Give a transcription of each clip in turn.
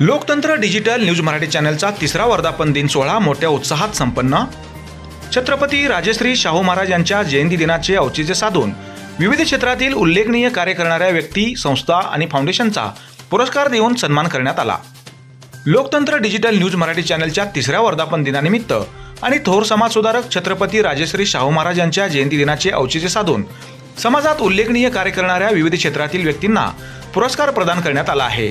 लोकतंत्र digital news Marathi चॅनलचा तिसरा वर्धापन दिन सोहळा मोठ्या उत्साहात संपन्न. छत्रपती राजश्री शाहू महाराज यांच्या जयंती दिनाचे औचित्य साधून विविध क्षेत्रातील उल्लेखनीय कार्य करणाऱ्या व्यक्ती संस्था आणि फाउंडेशनचा पुरस्कार देऊन सन्मान करण्यात आला. लोकतंत्र डिजिटल न्यूज मराठी चॅनलच्या तिसऱ्या वर्धापन दिनानिमित्त आणि थोर समाजसुधारक छत्रपती राजश्री शाहू महाराज यांच्या जयंती दिनाचे औचित्य साधून समाजात उल्लेखनीय कार्य करणाऱ्या विविध क्षेत्रातील व्यक्तींना पुरस्कार प्रदान करण्यात आला आहे.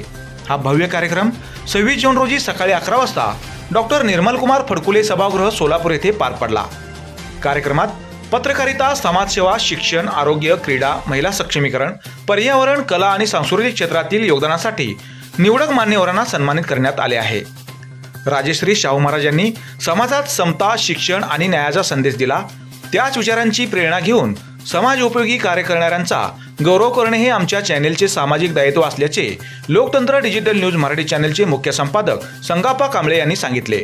हा भव्य कार्यक्रम सव्वीस जून रोजी सकाळी अकरा वाजता डॉक्टर निर्मलकुमार फडकुले सभागृह सोलापूर येथे पार पडला. कार्यक्रमात पत्रकारिता समाजसेवा शिक्षण आरोग्य क्रीडा महिला सक्षमीकरण पर्यावरण कला आणि सांस्कृतिक क्षेत्रातील योगदानासाठी निवडक मान्यवरांना सन्मानित करण्यात आले आहे. राजेश्री शाहू महाराज यांनी समाजात समता शिक्षण आणि न्यायाचा संदेश दिला. त्याच विचारांची प्रेरणा घेऊन समाज उपयोगी कार्य करणाऱ्यांचा गौरव करणे हे आमच्या चॅनेलचे सामाजिक दायित्व असल्याचे लोकतंत्र डिजिटल न्यूज मराठी चॅनेलचे मुख्य संपादक संगापा कांबळे यांनी सांगितले.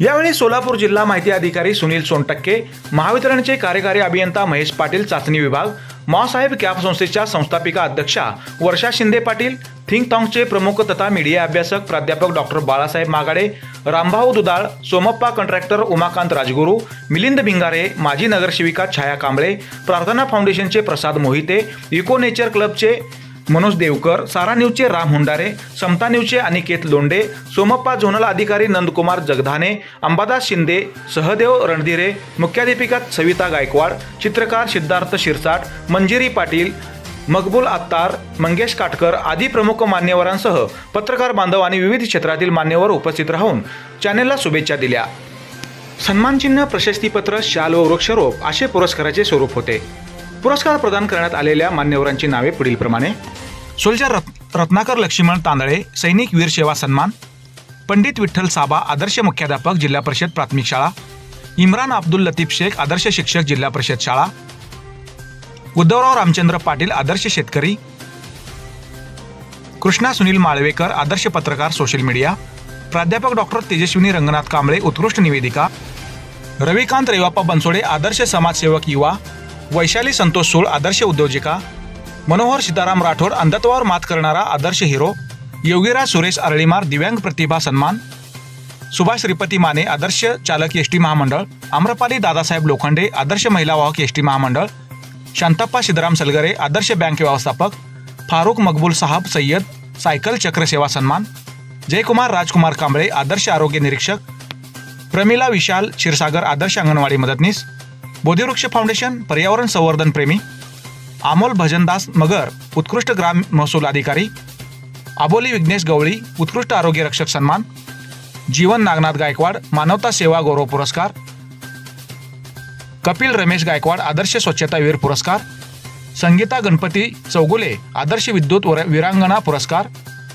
यावेळी सोलापूर जिल्हा माहिती अधिकारी सुनील सोनटक्के महावितरणचे कार्यकारी अभियंता महेश पाटील चाचणी विभाग माँसाहेब कॅप संस्थेच्या संस्थापिका अध्यक्षा वर्षा शिंदे पाटील थिंक टॉंगचे प्रमुख तथा मीडिया अभ्यासक प्राध्यापक डॉक्टर बाळासाहेब मागाडे रामभाऊ दुदाळ सोमप्पा कॉन्ट्रॅक्टर उमाकांत राजगुरू मिलिंद भिंगारे माजी नगरसेविका छाया कांबळे प्रार्थना फाउंडेशनचे प्रसाद मोहिते इको नेचर क्लबचे मनोज देवकर सारा न्यूजचे राम हुंडारे समता न्यूजचे अनिकेत लोंडे सोमप्पा झोनल अधिकारी नंदकुमार जगधाने अंबादास शिंदे सहदेव रणधिरे मुख्याध्यापिका सविता गायकवाड चित्रकार सिद्धार्थ शिरसाट मंजिरी पाटील मकबूल आत्तार मंगेश काटकर आदी प्रमुख मान्यवरांसह पत्रकार बांधव आणि विविध क्षेत्रातील मान्यवर उपस्थित राहून चॅनेलला शुभेच्छा दिल्या. सन्मानचिन्ह प्रशस्तीपत्र शाल व वृक्षारोप असे पुरस्काराचे स्वरूप होते. पुरस्कार प्रदान करण्यात आलेल्या मान्यवरांची नावे पुढीलप्रमाणे. सोल्जर रत् रत्नाकर लक्ष्मण तांदळे सैनिक वीर सेवा सन्मान पंडित विठ्ठल साबा आदर्श मुख्याध्यापक जिल्हा परिषद प्राथमिक शाळा इम्रान अब्दुल लतीफ शेख आदर्श शिक्षक जिल्हा परिषद शाळा उद्धवराव रामचंद्र पाटील आदर्श शेतकरी कृष्णा सुनील माळवेकर आदर्श पत्रकार सोशल मीडिया प्राध्यापक डॉक्टर तेजस्विनी रंगनाथ कांबळे उत्कृष्ट निवेदिका रविकांत रेवाप्पा बनसोडे आदर्श समाजसेवक युवा वैशाली संतोष सूळ आदर्श उद्योजिका मनोहर सीताराम राठोड अंधत्वावर मात करणारा आदर्श हिरो योगीराज सुरेश अरळीमार दिव्यांग प्रतिभा सन्मान सुभाष श्रीपती माने आदर्श चालक एस टी महामंडळ आम्रपाली दादासाहेब लोखंडे आदर्श महिला वाहक एस टी महामंडळ शांतप्पा सिद्धराम सलगरे आदर्श बँक व्यवस्थापक फारुख मकबूल साहब सय्यद सायकल चक्र सेवा सन्मान जयकुमार राजकुमार कांबळे आदर्श आरोग्य निरीक्षक प्रमिला विशाल क्षीरसागर आदर्श अंगणवाडी मदतनीस बोधिवृक्ष फाउंडेशन पर्यावरण संवर्धन प्रेमी अमोल भजनदास मगर उत्कृष्ट ग्राम महसूल अधिकारी अबोली विघ्नेश गवळी उत्कृष्ट आरोग्य रक्षक सन्मान जीवन नागनाथ गायकवाड मानवता सेवा गौरव पुरस्कार कपिल रमेश गायकवाड आदर्श स्वच्छतावीर पुरस्कार संगीता गणपती चौगुले आदर्श विद्युत वर- वीरांगणा पुरस्कार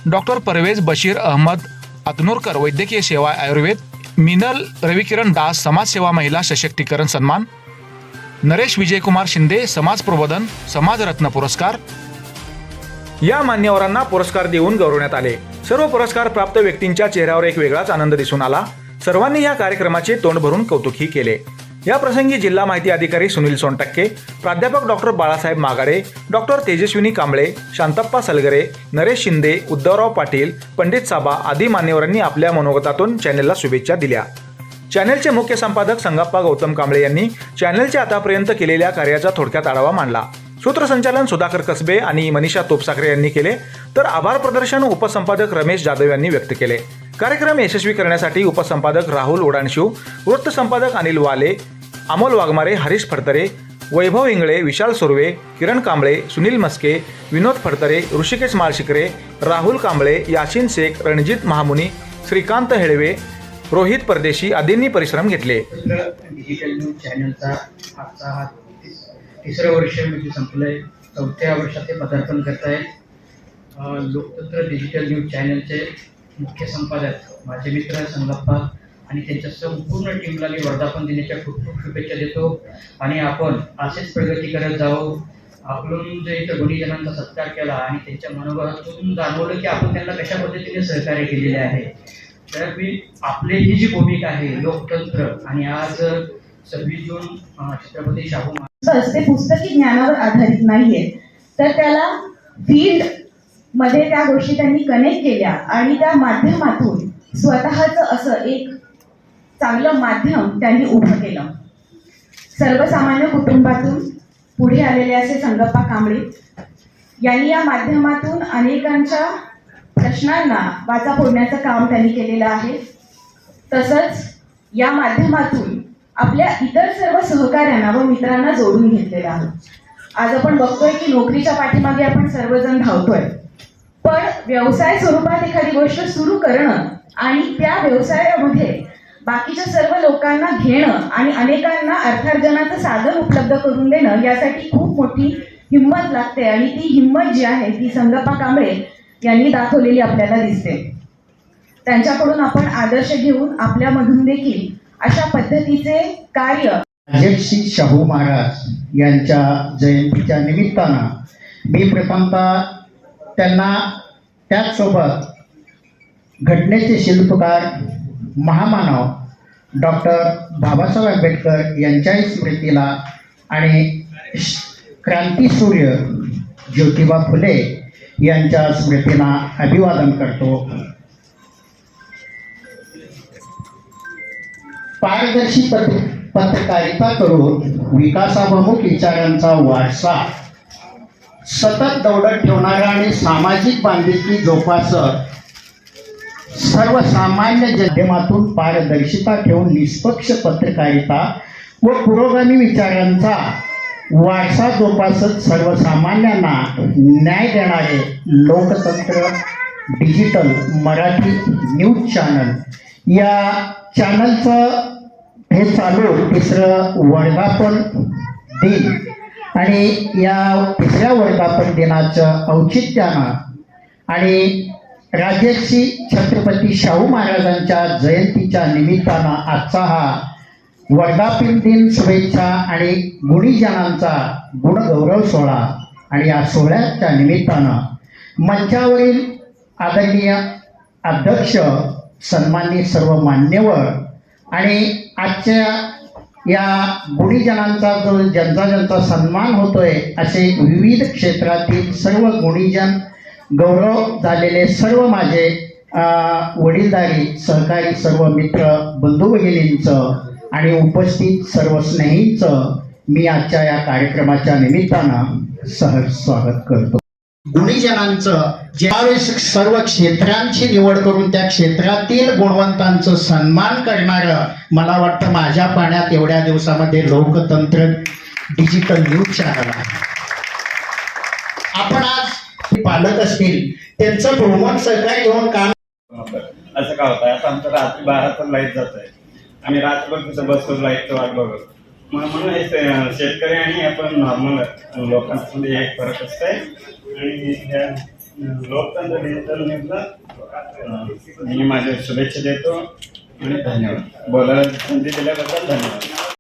डॉक्टर परवेज बशीर अहमद अतनूरकर वैद्यकीय सेवा आयुर्वेद मिनल रविकिरण दास समाजसेवा महिला सशक्तीकरण सन्मान नरेश विजयकुमार शिंदे समाज प्रबोधन समाजरत्न पुरस्कार. या मान्यवरांना पुरस्कार देऊन गौरवण्यात आले. सर्व पुरस्कार प्राप्त व्यक्तींच्या चेहऱ्यावर एक वेगळाच आनंद दिसून आला. सर्वांनी या कार्यक्रमाचे तोंड भरून कौतुकही केले. या प्रसंगी जिल्हा माहिती अधिकारी सुनील सोनटक्के प्राध्यापक डॉक्टर बाळासाहेब मागाडे डॉक्टर तेजस्विनी कांबळे शांतप्पा सलगरे नरेश शिंदे उद्धवराव पाटील पंडित साबा आदी मान्यवरांनी आपल्या मनोगतातून चॅनेलला शुभेच्छा दिल्या. चॅनेलचे मुख्य संपादक संगप्पा गौतम कांबळे यांनी चॅनेलच्या आतापर्यंत केलेल्या कार्याचा थोडक्यात आढावा मांडला. सूत्रसंचालन सुधाकर कसबे आणि मनीषा तोपसाकरे यांनी केले तर आभार प्रदर्शन उपसंपादक रमेश जाधव यांनी व्यक्त केले. कार्यक्रम यशस्वी करण्यासाठी उपसंपादक राहुल ओडाणशिव वृत्तसंपादक अनिल वाले अमोल वाघमारे हरीश फडतरे वैभव इंगळे विशाल सुर्वे किरण कांबळे सुनील मस्के विनोद फडतरे ऋषिकेश माळशिकरे राहुल कांबळे याशिन शेख रणजित महामुनी श्रीकांत हेळवे रोहित परदेशी आदींनी परिश्रम घेतले. डिजिटल न्यूज चॅनलचा आजचा हा तिसरं वर्ष म्हणजे संपलंय. चौथ्या वर्षात ते पदार्पण करत आहेत लोकतंत्र डिजिटल न्यूज चॅनलचे मुख्य संपादक माझे मित्र संगप्पा आणि त्यांच्या संपूर्ण टीमला मी वर्धापन दिनाच्या खूप खूप शुभेच्छा देतो. आणि आपण असेच प्रगती करत जाऊ आपण जे इथं गुणीजनांचा सत्कार केला आणि त्यांच्या मनोभावातून जाणवलं की आपण त्यांना कशा पद्धतीने सहकार्य केलेले आहे. तर मी आपली ही जी भूमिका आहे लोकतंत्र आणि आज सव्वीस जून छत्रपती शाहू महाराज पुस्तकी ज्ञानावर आधारित नाहीये. तर त्याला फील्डमध्ये त्या गोष्टी त्यांनी कनेक्ट केल्या आणि त्या माध्यमातून स्वतःच असं एक चांगलं माध्यम त्यांनी उभं केलं. सर्वसामान्य कुटुंबातून पुढे आलेले असे संगप्पा कांबळे यांनी या माध्यमातून अनेकांच्या प्रश्नांना वाचा फोडण्याचं काम त्यांनी केलेलं आहे. तसंच या माध्यमातून आपल्या इतर सर्व सहकाऱ्यांना व मित्रांना जोडून घेतलेलं आहोत आज आपण बघतोय की नोकरीच्या पाठीमागे आपण सर्वजण धावतोय. पण व्यवसाय स्वरूपात एखादी गोष्ट सुरू करणं आणि त्या व्यवसायामध्ये बाकीच्या सर्व लोकांना घेणं आणि अनेकांना अर्थार्जनाचं साधन उपलब्ध करून देणं यासाठी खूप मोठी हिंमत लागते आणि ती हिंमत जी आहे ती संगप्पा कांबळे यांनी दाखवलेली आपल्याला दिसते. त्यांच्याकडून आपण आदर्श घेऊन आपल्यामधून देखील अशा पद्धतीचे कार्य अध्यक्षी शाहू महाराज यांच्या जयंतीच्या निमित्तानं मी प्रथमतः त्यांना त्याचसोबत घटनेचे शिल्पकार महामानव डॉक्टर बाबासाहेब आंबेडकर यांच्याही स्मृतीला आणि श- क्रांतीसूर्य ज्योतिबा फुले यांच्या स्मृतींना अभिवादन करतो. पारदर्शी पत्रकारिता करून विकासाभिमुख विचारांचा वारसा. सतत दौडत ठेवणारा आणि सामाजिक बांधिलकी जोपासत सर्वसामान्य माध्यमातून पारदर्शिता ठेवून निष्पक्ष पत्रकारिता व पुरोगामी विचारांचा वारसा जोपासत सर्वसामान्यांना न्याय देणारे लोकतंत्र डिजिटल मराठी न्यूज चॅनल या चॅनलचं हे चालू तिसरं वर्धापन दिन. आणि या तिसऱ्या वर्धापन दिनाचं औचित्यानं आणि राजर्षी छत्रपती शाहू महाराजांच्या जयंतीच्या निमित्तानं आजचा हा वर्धापन दिन शुभेच्छा आणि गुणीजनांचा गुणगौरव सोहळा. आणि या सोहळ्याच्या निमित्तानं मंचावरील आदरणीय अध्यक्ष सन्माननीय सर्व मान्यवर आणि आजच्या या गुणीजनांचा जो ज्यांचा ज्यांचा सन्मान होतोय असे विविध क्षेत्रातील सर्व गुणीजन गौरव झालेले सर्व माझे वडीलधारी सहकारी सर्व मित्र बंधू भगिनींचं आणि उपस्थित सर्व स्नेहींचं मी आजच्या या कार्यक्रमाच्या निमित्तानं सहज स्वागत करतो. गुणीजनांचं ज्यावेळेस सर्व क्षेत्रांची निवड करून त्या क्षेत्रातील गुणवंतांचं सन्मान करणारं मला वाटतं माझ्या पाण्यात एवढ्या दिवसामध्ये लोकतंत्र डिजिटल न्यूज चॅनल आहे. आपण आज पालक असतील त्यांचं बहुमत सहकार्य घेऊन काम असं का होतं आता आमचं रात्री बाराचं लाइट जात आहे आम्ही रात्रभर तिथं बसून लाईटचं वाट बघत. मग म्हणून हे शेतकरी आणि आपण नॉर्मल लोकांमध्ये एक फरक असतंय. आणि लोकतंत्र डिजिटल न्यूजला मी माझ्या शुभेच्छा देतो आणि धन्यवाद. बोलायला संधी दिल्याबद्दल धन्यवाद.